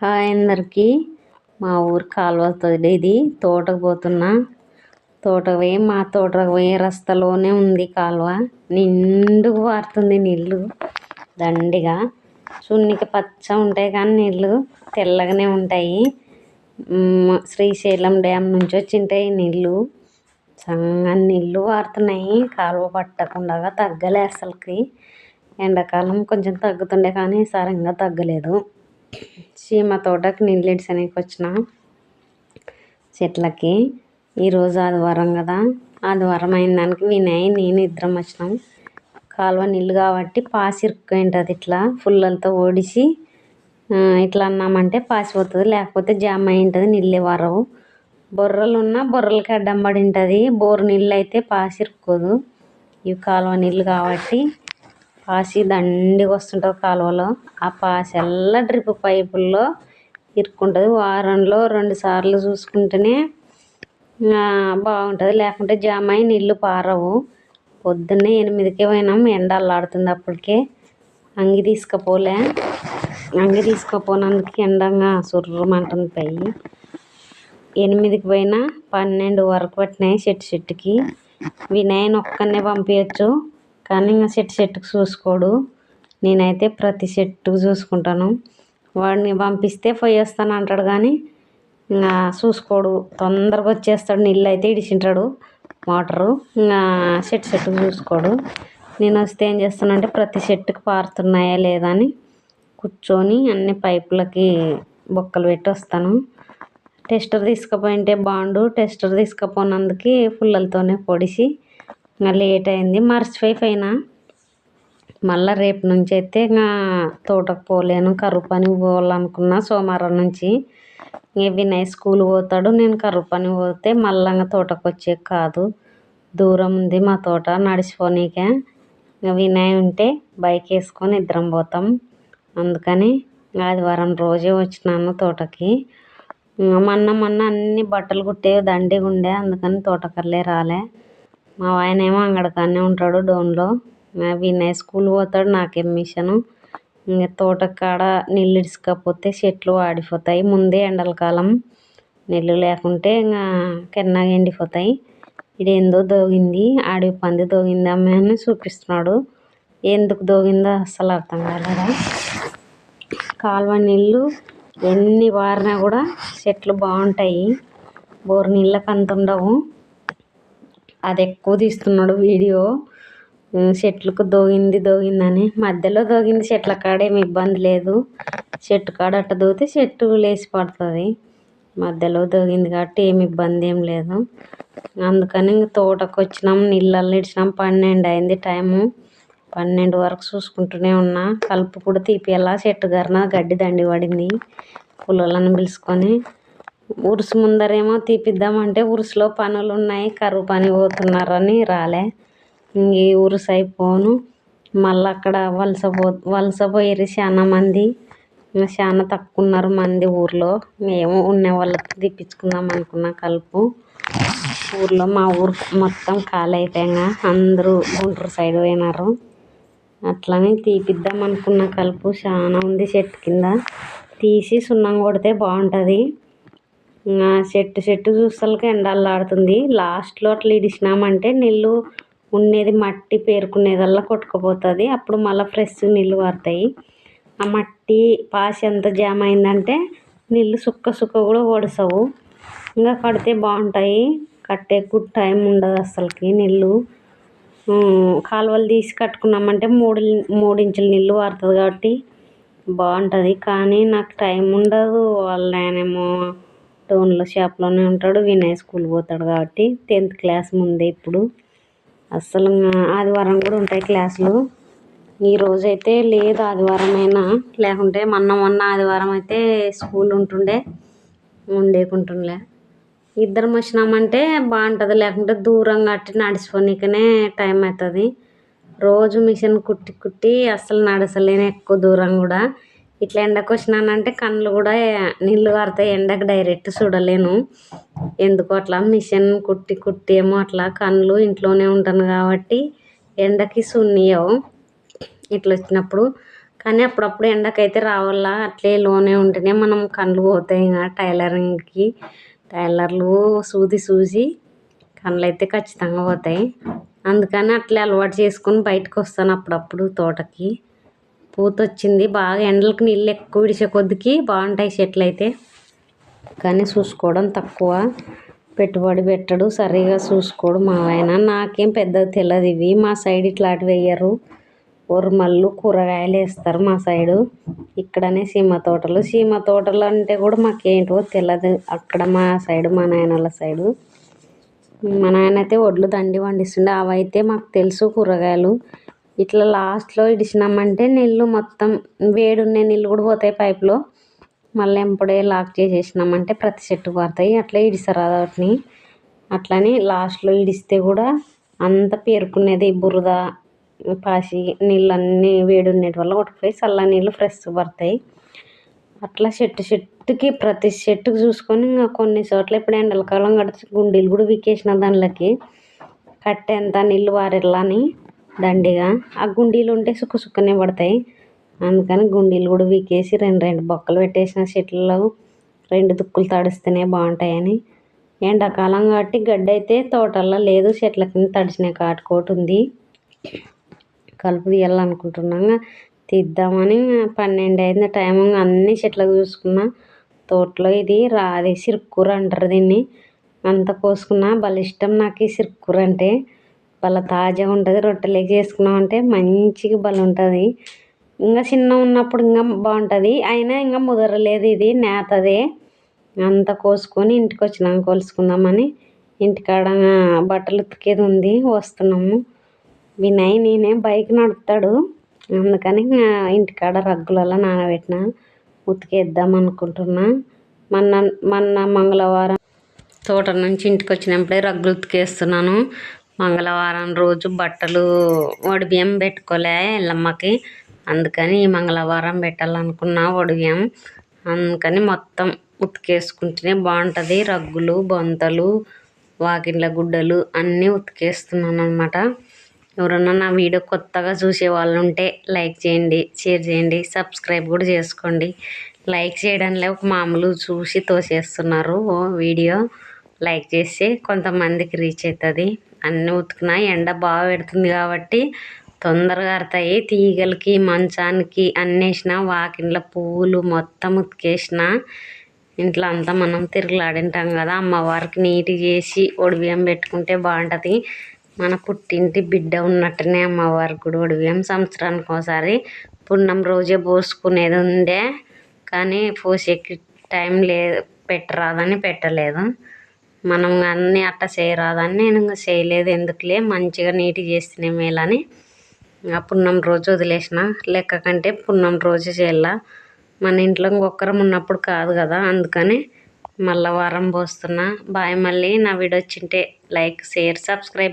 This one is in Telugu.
హాయ్ అందరికీ. మా ఊరు కాలువ వస్తుంది ఇది తోటకు పోతున్నా. తోటకు పోయి మా తోటకు పోయే రస్తలోనే ఉంది కాలువ. నిండుగా పారుతుంది నీళ్ళు దండిగా. చున్నికి పచ్చ ఉంటాయి కానీ నీళ్ళు తెల్లగానే ఉంటాయి. శ్రీశైలం డ్యామ్ నుంచి వచ్చింటాయి నీళ్ళు చంగా నీళ్ళు పారుతున్నాయి కాలువ పట్టకుండా తగ్గలే అసలుకి. ఎండాకాలం కొంచెం తగ్గుతుండే కానీ ఈసారి ఇంకా తగ్గలేదు. మా తోటకి నీళ్ళు అనేకి వచ్చిన చెట్లకి. ఈరోజు ఆదివారం కదా. ఆదివారం అయిన దానికి వినయ్ నేను ఇద్దరం వచ్చినాం. కాలువ నీళ్ళు కాబట్టి పాసి ఇరుక్కుంటుంది ఇట్లా. ఫుల్లలతో ఓడిసి ఇట్లా అన్నామంటే పాసిపోతుంది. లేకపోతే జామ్ అయి ఉంటుంది నీళ్ళే వరవు. బొర్రలు ఉన్నా బొర్రలకి అడ్డం పడి ఉంటుంది బోరు నీళ్ళు అయితే పాసి ఇరుక్కోదు. ఇవి కాలువ నీళ్ళు కాబట్టి పాసి దండిగా వస్తుంటుంది కాలువలో. ఆ పాసి డ్రిప్ పైపుల్లో ఇరుక్కుంటుంది. వారంలో రెండు సార్లు చూసుకుంటేనే బాగుంటుంది. లేకుంటే జామ అయి నీళ్ళు పారవు. పొద్దున్నే ఎనిమిదికే పోయినాం. ఎండ అల్లాడుతుంది అప్పటికే. అంగి తీసుకుపోలే. అంగి తీసుకుపోనందుకు ఎండంగా సుర్రమంటుంది పై. ఎనిమిదికి పోయినా పన్నెండు వరకు పట్టినాయి చెట్టు చెట్టుకి. వినయన్ ఒక్కనే పంపించచ్చు కానీ ఇంకా చెట్టు చెట్టుకు చూసుకోడు. నేనైతే ప్రతి చెట్టుకు చూసుకుంటాను. వాడిని పంపిస్తే పోయి వస్తాను అంటాడు కానీ ఇంకా చూసుకోడు. తొందరగా వచ్చేస్తాడు. నీళ్ళు అయితే ఇడిచింటాడు. మోటరు ఇంకా చెట్టు చెట్టుకు చూసుకోడు. నేను వస్తే ఏం చేస్తానంటే ప్రతి చెట్టుకు పారుతున్నాయా లేదా అని కూర్చొని అన్ని పైపులకి బొక్కలు పెట్టి వస్తాను. టెస్టర్ తీసుకుపోయింటే బాండు. టెస్టర్ తీసుకుపోయినందుకు పుల్లలతోనే పొడిసి లేట్ అయింది. మర్చిపోయి పైన మళ్ళీ రేపు నుంచి అయితే ఇంకా తోటకు పోలేను. కరువు పని పోవాలనుకున్నా సోమవారం నుంచి. ఇంక వినయ్ స్కూల్ పోతాడు. నేను కరువు పని పోతే మళ్ళీ ఇంకా తోటకు వచ్చే కాదు. దూరం ఉంది మా తోట నడిచిపోనీకే. ఇంకా వినయ్ ఉంటే బైక్ వేసుకొని ఇద్దరం పోతాం. అందుకని ఆదివారం రోజే వచ్చినాను తోటకి. మొన్న మొన్న అన్ని బట్టలు కుట్టే దండిగా ఉండే అందుకని తోటకల్లే రాలే. మా ఆయన ఏమో అంగడకానే ఉంటాడు డోన్లో. వినయ్ స్కూల్ పోతాడు నాకేం మిషను ఇంకా తోట కాడ నీళ్ళు ఇడుచుకపోతే చెట్లు వాడిపోతాయి ముందే ఎండల కాలం నీళ్ళు లేకుంటే ఇంకా కెన్నగా ఎండిపోతాయి. ఇదేందో దోగింది. ఆడి పంది దోగింది అమ్మాయి అని చూపిస్తున్నాడు. ఎందుకు దోగిందో అస్సలు అర్థం కాలేదా? కాలువ నీళ్ళు ఎన్ని వారినా కూడా చెట్లు బాగుంటాయి. బోరు నీళ్ళకి అంత ఉండవు. అది ఎక్కువ తీస్తున్నాడు వీడియో. ఉమ్, చెట్లకు దోగింది దోగిందని. మధ్యలో దోగింది చెట్ల కాడ ఏమి ఇబ్బంది లేదు. చెట్టు కాడ అట్ట దోగితే చెట్టు లేచి పడుతుంది. మధ్యలో దోగింది కాబట్టి ఏమి ఇబ్బంది ఏం లేదు. అందుకని ఇంక తోటకు వచ్చినాం నీళ్ళల్లో ఇడిచినాం. పన్నెండు అయింది టైము. పన్నెండు వరకు చూసుకుంటూనే ఉన్నా. కలుపు కూడా తీపియాలా. చెట్టు గరన గడ్డి దండి పడింది. పుల్లలను పిలుచుకొని ఉరుసు ముందరేమో తీపిద్దామంటే ఉరుసులో పనులు ఉన్నాయి కరువు పని పోతున్నారని రాలే. ఇంక ఈ ఉరుసు అయిపోను. మళ్ళీ అక్కడ వలస పో వలస పోయారు చాలా మంది. చాలా తక్కువ ఉన్నారు మంది ఊర్లో. మేము ఉన్న వాళ్ళకి తీపించుకుందాం అనుకున్నా కలుపు. ఊర్లో మా ఊరు మొత్తం ఖాళీ అయిపోయాక అందరూ గుంటూరు సైడ్ పోయినారు. అట్లనే తీపిద్దాం అనుకున్న కలుపు. చాలా ఉంది చెట్టు కింద. తీసి సున్నం కొడితే బాగుంటుంది. చెట్టు చెట్టు చూసలకి ఎండల్లాడుతుంది. లాస్ట్లో అట్లా ఇడిచినామంటే నీళ్ళు ఉండేది మట్టి పేరుకునేదల్లా కొట్టుకుపోతుంది. అప్పుడు మళ్ళీ ఫ్రెష్ నీళ్ళు పడతాయి ఆ మట్టి పాసి ఎంత జామ్ అయిందంటే నీళ్ళు సుక్క సుక్క కూడా ఒడసవు ఇంకా కడితే బాగుంటాయి. కట్టే టైం ఉండదు అసలుకి నీళ్ళు. కాలువలు తీసి కట్టుకున్నామంటే మూడు మూడు ఇంచుల నీళ్ళు పడుతుంది కాబట్టి బాగుంటుంది. కానీ నాకు టైం ఉండదు వాళ్ళ టౌన్లో షాప్లోనే ఉంటాడు. వినయ్ స్కూల్ పోతాడు కాబట్టి టెన్త్ క్లాస్ ముందే ఇప్పుడు. అస్సలు ఆదివారం కూడా ఉంటాయి క్లాసులు. ఈ రోజైతే అయితే లేదు ఆదివారం అయినా లేకుంటే మొన్న మొన్న ఆదివారం అయితే స్కూల్ ఉంటుండే ఉండేకుంటుండే. ఇద్దరం వచ్చినామంటే బాగుంటుంది. లేకుంటే దూరం కట్టి నడిచిపోనీకనే టైం అవుతుంది. రోజు మిషన్ కుట్టి కుట్టి అస్సలు నడసలేను ఎక్కువ దూరం కూడా. ఇట్లా ఎండకు వచ్చినానంటే కళ్ళు కూడా నీళ్ళు కారుతాయి. ఎండకు డైరెక్ట్ చూడలేను. ఎందుకు అట్లా మిషన్ కుట్టి కుట్టి ఏమో అట్లా కళ్ళు ఇంట్లోనే ఉంటాను కాబట్టి ఎండకి సున్నియవు. ఇట్లా వచ్చినప్పుడు. కానీ అప్పుడప్పుడు ఎండకైతే రావాలా? అట్లే లోనే ఉంటేనే మనం కళ్ళు పోతాయి. ఇంకా టైలరింగ్కి టైలర్లు సూది సూసి కళ్ళు అయితే ఖచ్చితంగా పోతాయి. అందుకని అట్లే అలవాటు చేసుకొని బయటకు వస్తాను అప్పుడప్పుడు తోటకి. పూత వచ్చింది బాగా ఎండలకు నీళ్ళు ఎక్కువ విడిచే కొద్దికి బాగుంటాయి చెట్లు అయితే. కానీ చూసుకోవడం తక్కువ. పెట్టుబడి పెట్టడు సరిగా చూసుకోడు మా ఆయన నాకేం పెద్దగా తెలియదు ఇవి. మా సైడ్ ఇట్లాంటివి వేయరు. ఉరమల్లు కూరగాయలు వేస్తారు మా సైడు. ఇక్కడనే సీమ తోటలు. సీమ తోటలు అంటే కూడా మాకేంటో తెలియదు అక్కడ మా సైడు మా నాయనల సైడు. మా నాయన అయితే వడ్లు దండి వండిస్తుండే. అవైతే మాకు తెలుసు కూరగాయలు. ఇట్లా లాస్ట్లో ఇడిచినామంటే నీళ్ళు మొత్తం వేడి ఉన్న నీళ్ళు కూడా పోతాయి పైపులో. మళ్ళీ ఎంపడే లాక్ చేసేసినామంటే ప్రతి చెట్టు పడతాయి అట్లా ఇడిస్తారు వాటిని. అట్లని లాస్ట్లో ఇడిస్తే కూడా అంత పేరుకునేది బురద పాసి నీళ్ళన్నీ వేడి ఉండేటి వల్ల కొట్టుకుపోయి చల్ల నీళ్ళు ఫ్రెష్ పడతాయి. అట్లా చెట్టు చెట్టుకి ప్రతి చెట్టుకు చూసుకొని ఇంకా కొన్ని చోట్ల ఇప్పుడు ఎండలకాలం కడితే గుండీలు కూడా వీకేసిన దానిలోకి. కట్టేంత నీళ్ళు వారెళ్ళని దండిగా. ఆ గుండీలు ఉంటే సుక్క సుక్కనే పడతాయి. అందుకని గుండీలు కూడా వీకేసి రెండు రెండు బొక్కలు పెట్టేసిన చెట్లలో రెండు దుక్కులు తడిస్తేనే బాగుంటాయని. ఎండాకాలం కాబట్టి గడ్డి అయితే తోటల్లో లేదు చెట్ల కింద తడిచినాయి కాటుకోటి ఉంది. కలుపు తీయాలనుకుంటున్నాం తీద్దామని పన్నెండు అయింది టైం. అన్ని చెట్లకు చూసుకున్నా తోటలో ఇది రాదే సిరుక్కూర అంటారు దీన్ని. అంత కోసుకున్నా భలే ఇష్టం నాకు ఈ సిరుక్కూర అంటే. భలే తాజాగా ఉంటుంది. రొట్టెలేకి చేసుకున్నాం అంటే మంచిగా భలే ఉంటుంది. ఇంకా చిన్న ఉన్నప్పుడు ఇంకా బాగుంటుంది. అయినా ఇంకా ముదరలేదు ఇది నేతదే. అంతా కోసుకొని ఇంటికి వచ్చినాక కొలుసుకుందామని. ఇంటికాడ బట్టలు ఉతికేది ఉంది వస్తున్నాము. వినయ్ నేనే బైక్ నడుపుతాడు. అందుకని ఇంకా ఇంటికాడ రగ్గులలో నానబెట్టిన ఉతికేద్దాం అనుకుంటున్నా. మొన్న మొన్న మంగళవారం తోట నుంచి ఇంటికి వచ్చినప్పుడే రగ్గులు ఉతికేస్తున్నాను. మంగళవారం రోజు బట్టలు బియ్యం పెట్టుకోలే ఎల్లమ్మకి. అందుకని ఈ మంగళవారం పెట్టాలనుకున్నా బియ్యం. అందుకని మొత్తం ఉతికేసుకుంటేనే బాగుంటుంది. రగ్గులు బొంతలు వాకిండ్ల గుడ్డలు అన్నీ ఉతికేస్తున్నాను అనమాట ఎవరన్నా నా వీడియో కొత్తగా చూసే వాళ్ళు ఉంటే లైక్ చేయండి షేర్ చేయండి సబ్స్క్రైబ్ కూడా చేసుకోండి. లైక్ చేయడంలో ఒక మామూలు చూసి తోసేస్తున్నారు ఓ వీడియో. లైక్ చేస్తే కొంతమందికి రీచ్ అవుతుంది అన్నీ ఉతికినా ఎండ బాగా పెడుతుంది కాబట్టి తొందరగా అడతాయి తీగలకి మంచానికి అన్నేసిన వాకిండ్ల పువ్వులు మొత్తం ఉతికేసిన ఇంట్లో అంతా మనం తిరుగులాడింటాం కదా. అమ్మవారికి నీట్గా చేసి ఒడిబియ్యం పెట్టుకుంటే బాగుంటుంది. మన పుట్టింటి బిడ్డ ఉన్నట్టునే అమ్మవారికి కూడా ఒడిబియ్యం సంవత్సరానికి ఒకసారి పున్నం రోజే పోసుకునేది ఉండే. కానీ పోసేకి టైం లేదు పెట్టరాదని పెట్టలేదు. మనం అన్నీ అట్ట చేయరాదని నేను ఇంకా చేయలేదు. ఎందుకులే? మంచిగా నీట్గా చేస్తేనే మేలని. ఇంకా పున్నం రోజు వదిలేసిన. లెక్క కంటే పున్నం రోజు చేయాల. మన ఇంట్లో ఇంకొకరం ఉన్నప్పుడు కాదు కదా? అందుకని మళ్ళీ వారం పోస్తున్నా. బాయ్ మళ్ళీ నా వీడియో వచ్చింటే లైక్ షేర్ సబ్స్క్రైబ్